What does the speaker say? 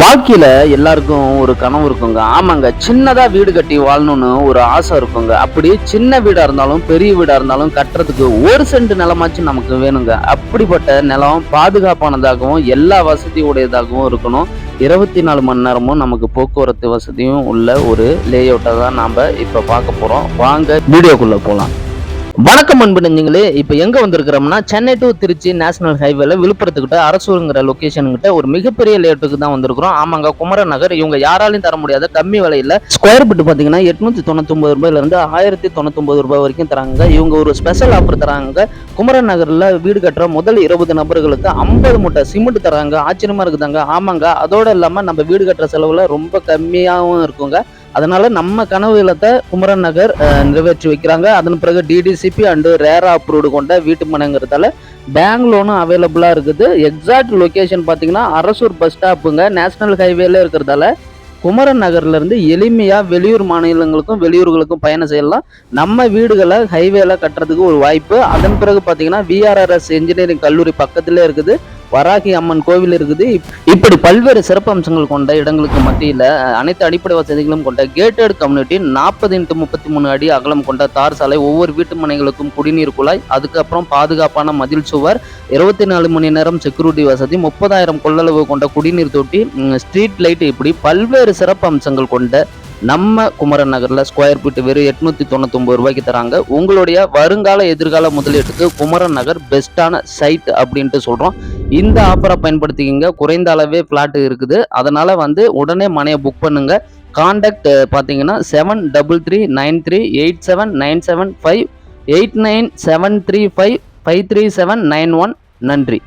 பாக்கியில் எல்லாருக்கும் ஒரு கனவு இருக்குங்க. ஆமாங்க சின்னதாக வீடு கட்டி வாழணும்னு ஒரு ஆசை இருக்குங்க. அப்படி சின்ன வீடாக இருந்தாலும் பெரிய வீடாக இருந்தாலும் கட்டுறதுக்கு ஒரு சென்ட் நிலமாச்சும் நமக்கு வேணுங்க. அப்படிப்பட்ட நிலம் பாதுகாப்பானதாகவும் எல்லா வசதி உடையதாகவும் இருக்கணும். இருபத்தி நாலு மணி நேரமும் நமக்கு போக்குவரத்து வசதியும் உள்ள ஒரு லே அவுட்டை தான் நாம் இப்போ பார்க்க போகிறோம் வாங்க வீடியோக்குள்ளே போகலாம் வணக்கம் அன்பு நெஞ்சுங்களே. இப்போ எங்க வந்திருக்கிறோம்னா சென்னை டு திருச்சி நேஷனல் ஹைவேல விழுப்புரத்துக்கிட்ட அரசூருங்கிற லொகேஷனுக்கிட்ட ஒரு மிகப்பெரிய லேட்டுக்கு தான் வந்திருக்கிறோம். ஆமாங்க குமரன் நகர். இவங்க யாராலையும் தர முடியாத கம்மி விலையில ஸ்கொயர் ஃபீட் பாத்தீங்கன்னா எட்நூத்தி தொண்ணூத்தொன்பது ரூபாயில இருந்து ஆயிரத்தி தொண்ணூத்தொன்பது ரூபாய் வரைக்கும் தராங்க. இவங்க ஒரு ஸ்பெஷல் ஆஃபர் தராங்க. குமரன் நகர்ல வீடு கட்டுற முதல் இருபது நபர்களுக்கு ஐம்பது மூட்டை சிமெண்ட் தராங்க. ஆச்சரியமா இருக்குதாங்க? ஆமாங்க அதோட இல்லாம நம்ம வீடு கட்டுற செலவுல ரொம்ப கம்மியாகவும் இருக்குங்க. அதனால நம்ம கனவு இல்லத்தை குமரன் நகர் நிறைவேற்றி வைக்கிறாங்க. அதன் பிறகு டிடிசிபி அண்டு ரேரா அப்ரூவ்டு கொண்ட வீட்டு மனைங்கிறதால பேங்க் லோனும் அவைலபிளாக இருக்குது. எக்ஸாக்ட் லொக்கேஷன் பார்த்தீங்கன்னா அரசூர் பஸ் ஸ்டாப்புங்க நேஷனல் ஹைவேல இருக்கிறதால குமரன் நகர்லேருந்து எளிமையாக வெளியூர் மாநிலங்களுக்கும் வெளியூர்களுக்கும் பயணம் செய்யலாம். நம்ம வீடுகளை ஹைவேல கட்டுறதுக்கு ஒரு வாய்ப்பு. அதன் பிறகு பார்த்தீங்கன்னா விஆர்ஆர்எஸ் இன்ஜினியரிங் கல்லூரி பக்கத்திலே இருக்குது. வராகி அம்மன் கோவில் இருக்குது. இப்படி பல்வேறு சிறப்பு அம்சங்கள் கொண்ட இடங்களுக்கு மத்தியில் அனைத்து அடிப்படை வசதிகளும் கொண்ட கேட்டட் கம்யூனிட்டி நாற்பது இன்ட்டு முப்பத்தி மூணு அடி அகலம் கொண்ட தார் சாலை ஒவ்வொரு வீட்டு மனைகளுக்கும் குடிநீர் குழாய் அதுக்கப்புறம் பாதுகாப்பான மதில் சுவர் இருபத்தி நாலு மணி நேரம் செக்யூரிட்டி வசதி முப்பதாயிரம் கொள்ளளவு கொண்ட குடிநீர் தொட்டி ஸ்ட்ரீட் லைட் இப்படி பல்வேறு சிறப்பு அம்சங்கள் கொண்ட நம்ம குமரன் நகரில் ஸ்கொயர் ஃபீட் வெறும் எட்நூற்றி தொண்ணூத்தொம்பது ரூபாய்க்கு தராங்க. உங்களுடைய வருங்கால எதிர்கால முதலீட்டுக்கு குமரன் நகர் பெஸ்டான சைட் அப்படின்ட்டு சொல்கிறோம் இந்த ஆஃபரை பயன்படுத்திக்கிங்க. குறைந்த அளவே ஃப்ளாட்டு இருக்குது. அதனால் வந்து உடனே மனையை புக் பண்ணுங்கள் காண்டாக்ட் பார்த்தீங்கன்னா seven double three nine three eight seven nine seven five eight nine seven three five five three seven nine one நன்றி.